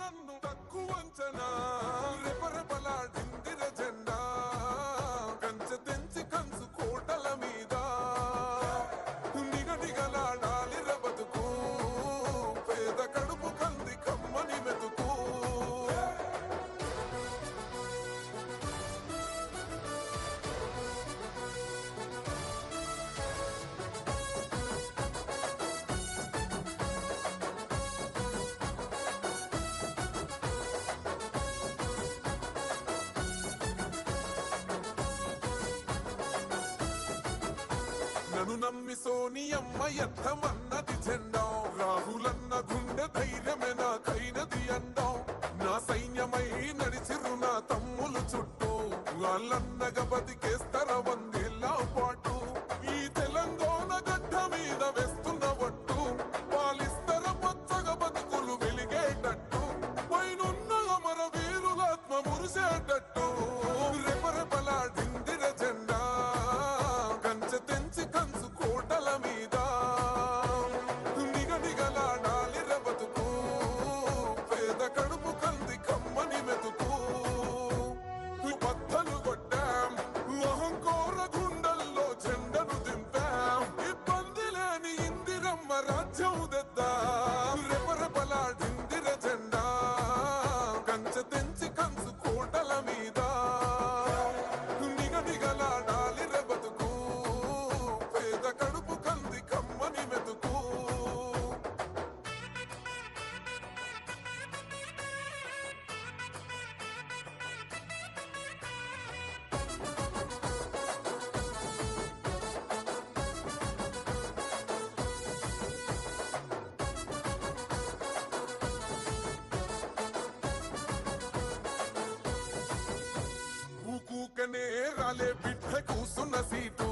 నన్ను తక్కువ అంచనా జయమ్మ యథమన్నది జెండం రాహులన్న గుండె ధైర్యమే నాకైనది అండం నా సైన్యమై నడిచిరు నా తమ్ములు చుట్టూ వాళ్ళన్నగ బతికేస్తర వంద ఎక్కాలే బిడ్డ కూసున్న సీటు.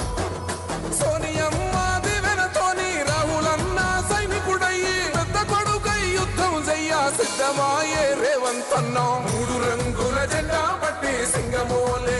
పట్టి సింగమోలే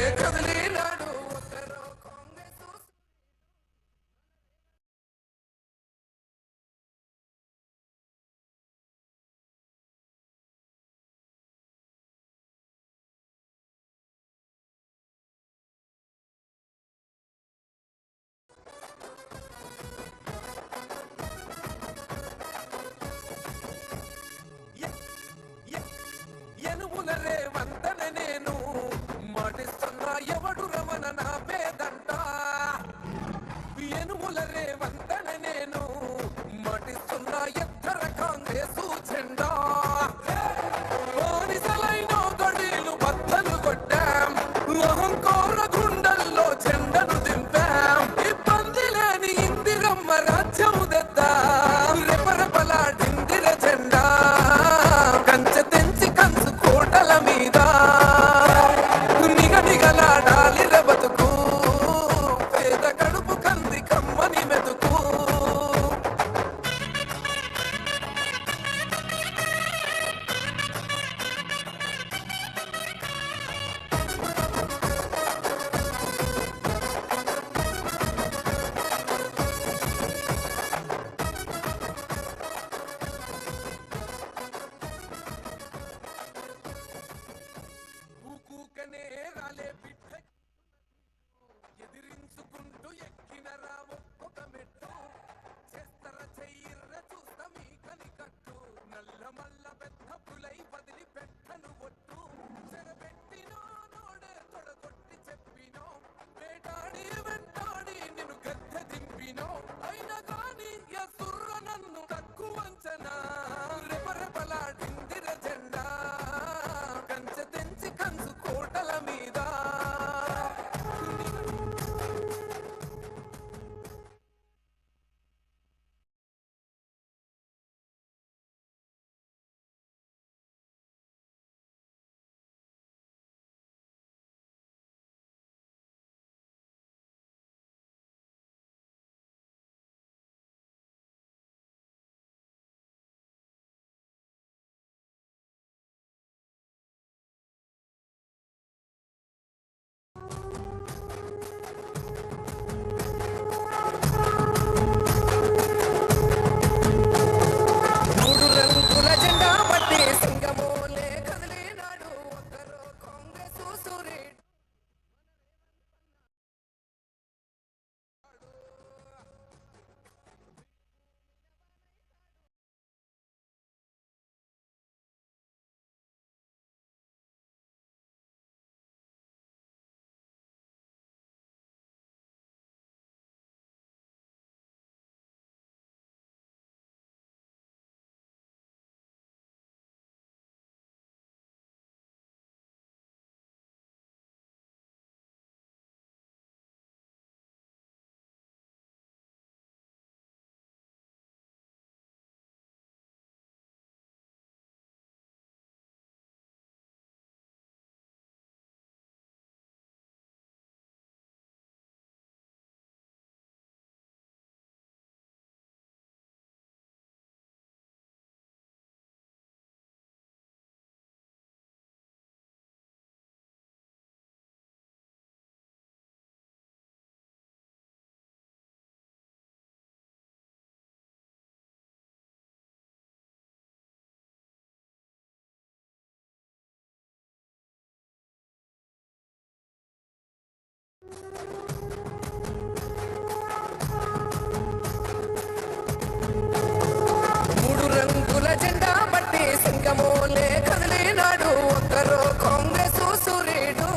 మూడు రంగుల జెండా బట్టి సింగమోలే కదిలినాడు. ఒక్కరో కాంగ్రెస్ సూర్యుడు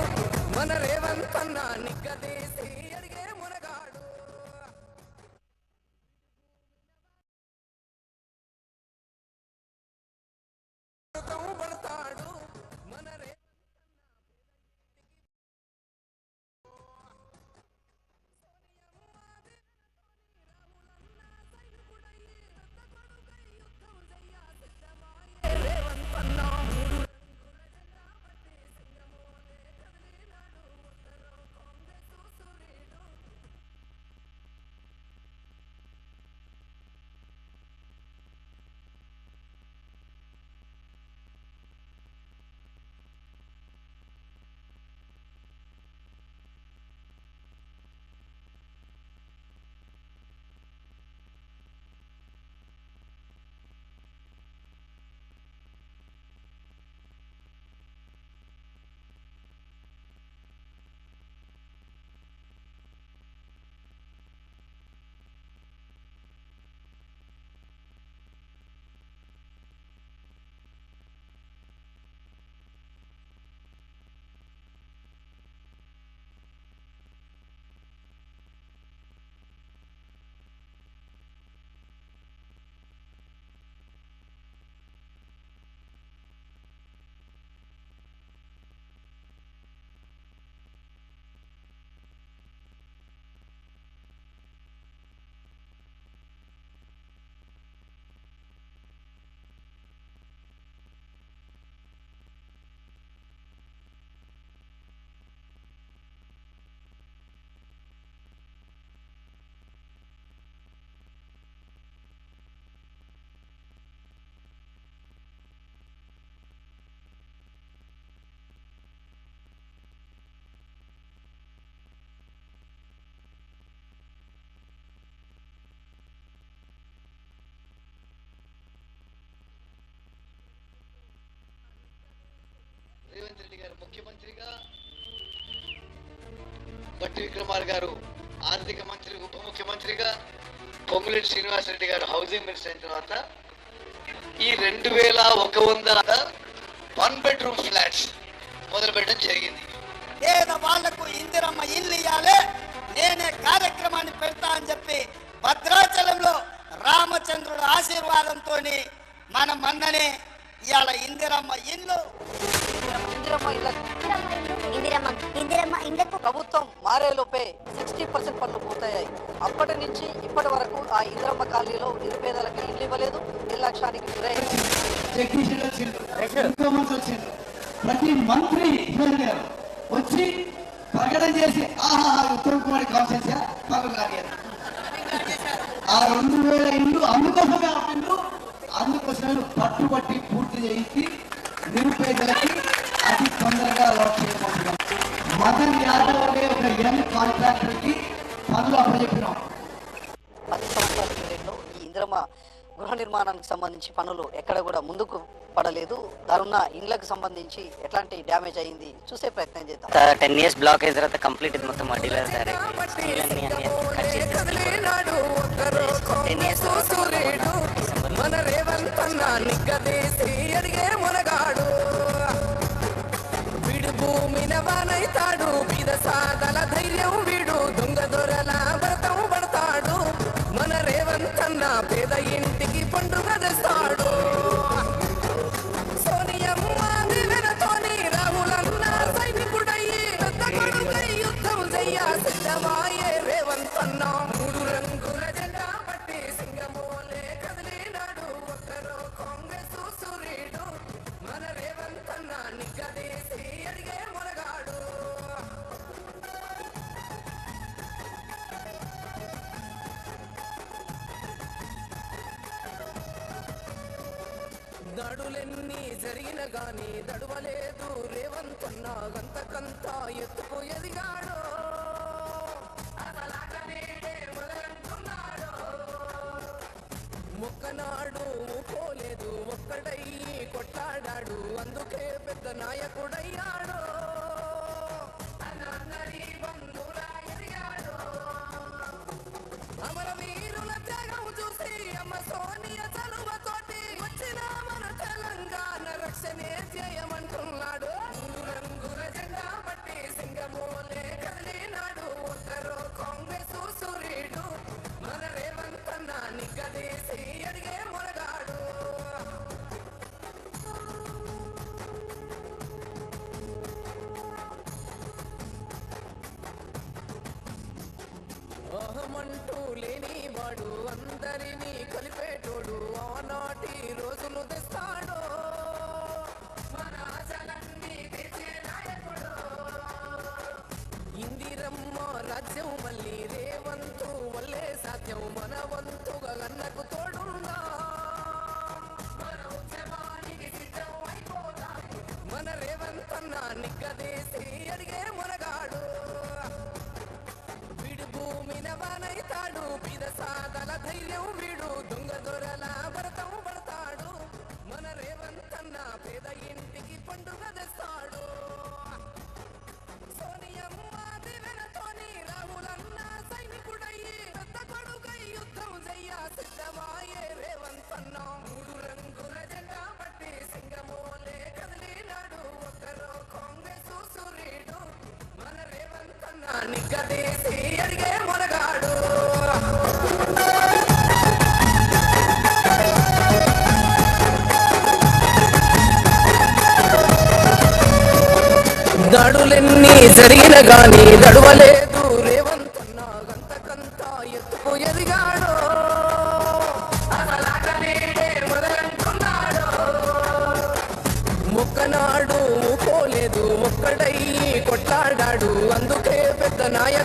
మన రేవంత్ అన్న పడతాడు. భట్టి విక్రమార్ గారు ఆర్థిక మంత్రి ఉప ముఖ్యమంత్రిగా పొంగులేటి శ్రీనివాసరెడ్డి గారు హౌసింగ్ మినిస్టర్ అయిన తర్వాత ఈ రెండు వేల ఒక వంద వన్ బెడ్రూమ్ ఫ్లాట్స్ మొదలు పెట్టడం జరిగింది. పేద వాళ్ళకు ఇందిరమ్మ ఇల్లు ఇయ్యాలి నేనే కార్యక్రమాన్ని పెడతా అని చెప్పి భద్రాచలంలో రామచంద్రుడు ఆశీర్వాదంతో మన మన్ననే ఇవాళ ఇందిరమ్మ ఇల్లు. ఇందిరమ్మ ఇళ్ళకు ఇందిరమ్మ ఇందిరమ్మ ఇందకు ప్రభుత్వం మారేలోపే సిక్స్టీ పర్సెంట్ పనులు పూర్తయ్యాయి. అప్పటి నుంచి ఇప్పటి వరకు ఆ ఇందిరమ్మ కాలనీలో నిరుపేదలకు ఇల్లు ఇవ్వలేదు నిర్లక్ష్యానికి ప్రతి మంత్రి గారు వచ్చి ప్రకటన చేసి ఆహా ఉత్తమ్ కుమార్ కాన్సెన్స్ పనులు కానీ ఆ రెండు వేల ఇల్లు అందుకోసమే అందుకోసమే పట్టుబట్టి పూర్తి చేయించి నిరుపేదలకి తొందరగా అలాట్ చేయబోతున్నాం. మదన్ యాదవ్ అనే ఒక యంగ్ కాంట్రాక్టర్కి పనులు అప్పచెప్పినాం. పది సంవత్సరాల పీరియడ్లో ఈ ఇందిరమ్మ గృహ నిర్మాణానికి సంబంధించి పనులు ఎక్కడ కూడా ముందుకు పడలేదు. దారున్న ఇండ్లకు సంబంధించి ఎట్లాంటి డ్యామేజ్ అయింది చూసే ప్రయత్నం చేద్దాం. టెన్ ఇయర్స్ బ్లాక్ అయిన తర్వాత కంప్లీట్ ఇది మొత్తం ఇయర్స్ మన రేవంతన్న నిగ్గదీసి అడిగే మునగాడు. వీడు భూమిన వానైతాడు. సాగల ధైర్యం వీడు. దొంగ దొరల దడులెన్ని జరిగిన గాని దడువలేదు రేవంతన్న గంతకంత ఎత్తుకు ఎదిగాడు. అసలాగనేడే పోలేదు ఒక్కడయ్యి కొట్లాడాడు అందుకే పెద్ద నాయకుడయ్యాడు. అమరవీరుల త్యాగం చూసి అమ్మ సోనియా నిగ్గదీసి అడిగే మునగాడు దడులెన్ని జరిగిన గాని దడువలే అందుకే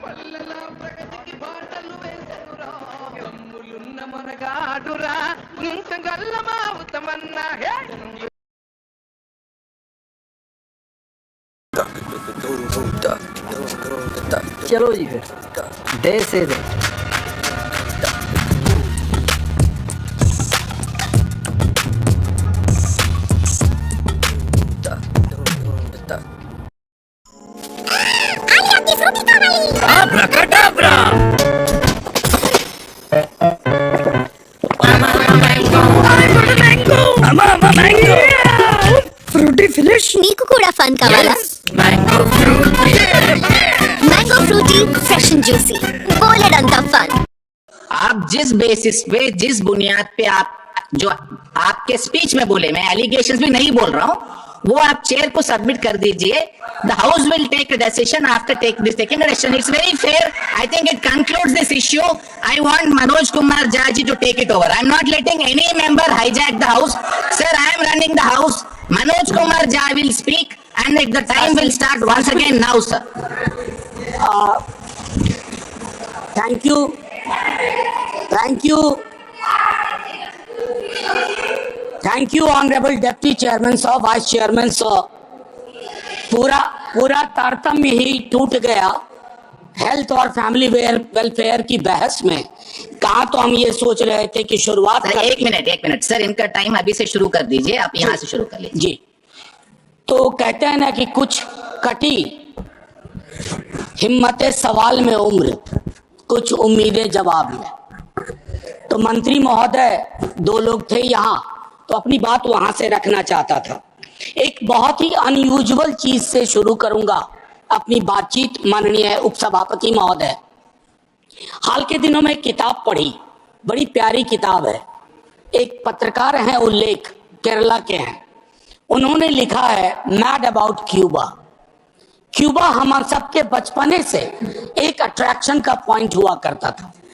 పల్లెల ప్రగతికి బాటలు వేసెనురా దమ్ములున్న మనగాడురా గల్లమా ఉత్తమన్నా హే चलो जी फिर दे से दे का वाला? Mango Frooti fresh and juicy bowled on the fun. आप जिस बेसिस पे, जिस बुनियाद पे आप, जो आपके स्पीच में बोले, मैं एलिगेशन भी नहीं बोल रहा हूँ, वो आप चेयर को सबमिट कर दीजिए। The house will take decision after take this taking decision it's very fair I think it concludes this issue I want Manoj Kumar Jha ji to take it over I am not letting any member hijack the house sir I am running the house Manoj Kumar Jha will speak and it- the time will start once again now sir. Thank you thank you thank you honourable deputy chairman साहब vice chairman साहब पूरा पूरा तारतम्य ही टूट गया health और family welfare की बहस में। कहा तो हम ये सोच रहे थे कि शुरुआत एक मिनट एक मिनट। सर इनका टाइम अभी से शुरू कर दीजिए आप यहाँ से शुरू कर लीजिए। जी। तो कहते हैं ना कि कुछ कटी, हिम्मत सवाल में उम्र, कुछ उम्मीदें जवाब में। तो मंत्री महोदय, दो लोग थे यहाँ तो अपनी बात वहाँ से रखना चाहता था। एक बहुत ही अनयूजुअल चीज़ से शुरू करूँगा अपनी बातचीत माननीय उपसभापति महोदय। हाल के दिनों में किताब पढ़ी, बड़ी प्यारी किताब है। एक पत्रकार हैं उल्लेख, केरला के हैं। उन्होंने लिखा है मैड अबाउट क्यूबा क्यूबा हम सबके बचपने से एक अट्रैक्शन का पॉइंट हुआ करता था।